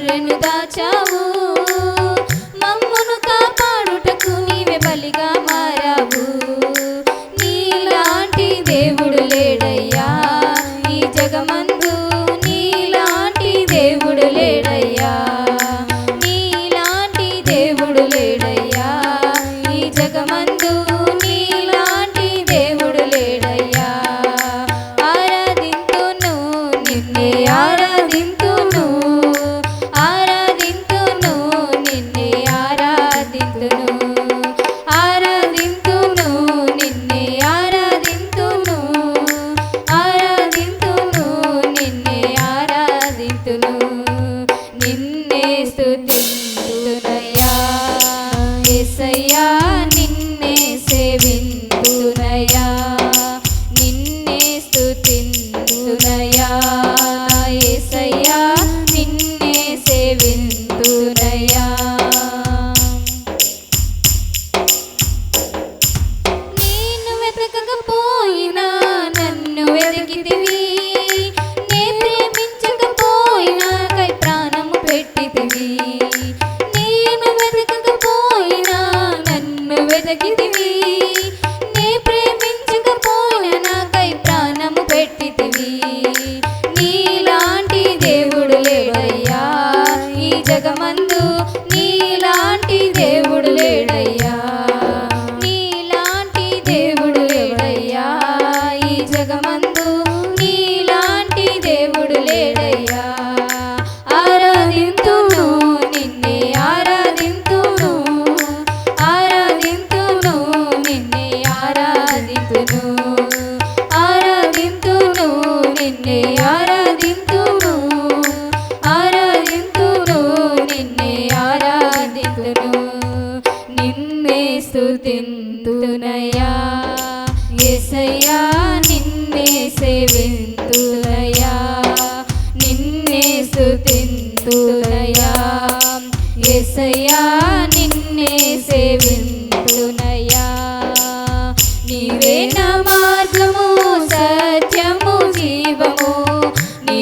గొర్రెను దాచావు. మమ్మును కాపాడుటకు నీవే బలిగా మారావు. నీలాంటి దేవుడు లేడయ్యా ఈ జగమందు నీలాంటి దేవుడు లేడయ్యా. నీలాంటి దేవుడు లేడయ్యా ఈ జగమందు నీ yeah. నిన్నే ఆరాధింతును. ఆరాధింతును నిన్నే ఆరాధింతును. నిన్నే స్థుతింతునయా ఎసయ్యా నిన్నే సేవింతునయా నిన్నే స్థుతింతునయా ఎసయ్యా నిన్నే సేవింతునయా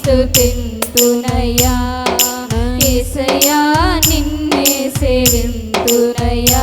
స్థుతింతునయ్యా నిన్నే స్థుతింతునయ్యా